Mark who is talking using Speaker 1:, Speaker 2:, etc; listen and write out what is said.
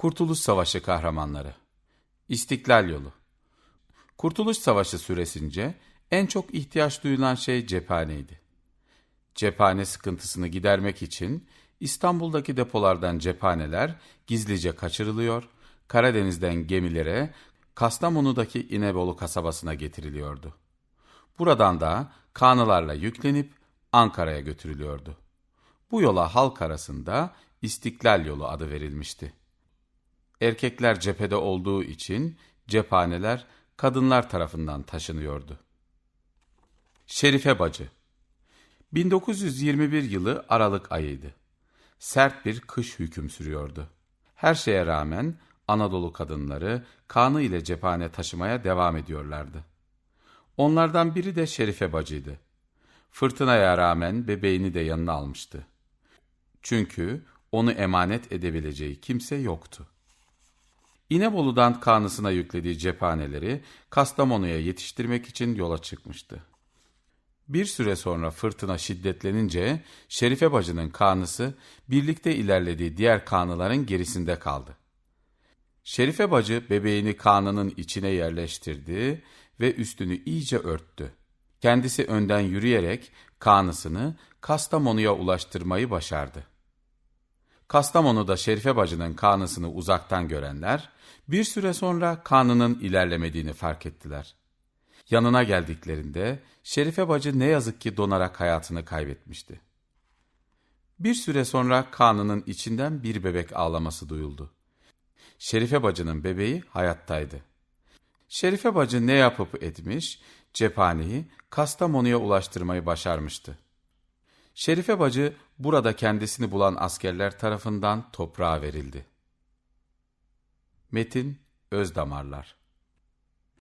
Speaker 1: Kurtuluş Savaşı kahramanları. İstiklal yolu. Kurtuluş Savaşı süresince en çok ihtiyaç duyulan şey cephaneydi. Cephane sıkıntısını gidermek için İstanbul'daki depolardan cephaneler gizlice kaçırılıyor, Karadeniz'den gemilere Kastamonu'daki İnebolu kasabasına getiriliyordu. Buradan da kanılarla yüklenip Ankara'ya götürülüyordu. Bu yola halk arasında İstiklal yolu adı verilmişti. Erkekler cephede olduğu için cephaneler kadınlar tarafından taşınıyordu. Şerife Bacı 1921 yılı Aralık ayıydı. Sert bir kış hüküm sürüyordu. Her şeye rağmen Anadolu kadınları kanı ile cephane taşımaya devam ediyorlardı. Onlardan biri de Şerife Bacı'ydı. Fırtınaya rağmen bebeğini de yanına almıştı. Çünkü onu emanet edebileceği kimse yoktu. İnebolu'dan kanısına yüklediği cephaneleri Kastamonu'ya yetiştirmek için yola çıkmıştı. Bir süre sonra fırtına şiddetlenince Şerife bacının kanısı birlikte ilerlediği diğer kanıların gerisinde kaldı. Şerife bacı bebeğini kanının içine yerleştirdi ve üstünü iyice örttü. Kendisi önden yürüyerek kanısını Kastamonu'ya ulaştırmayı başardı. Kastamonu'da Şerife bacının kanısını uzaktan görenler, bir süre sonra kanının ilerlemediğini fark ettiler. Yanına geldiklerinde Şerife bacı ne yazık ki donarak hayatını kaybetmişti. Bir süre sonra kanının içinden bir bebek ağlaması duyuldu. Şerife bacının bebeği hayattaydı. Şerife bacı ne yapıp etmiş, cephaneyi Kastamonu'ya ulaştırmayı başarmıştı. Şerife bacı burada kendisini bulan askerler tarafından toprağa verildi. Metin Özdamarlar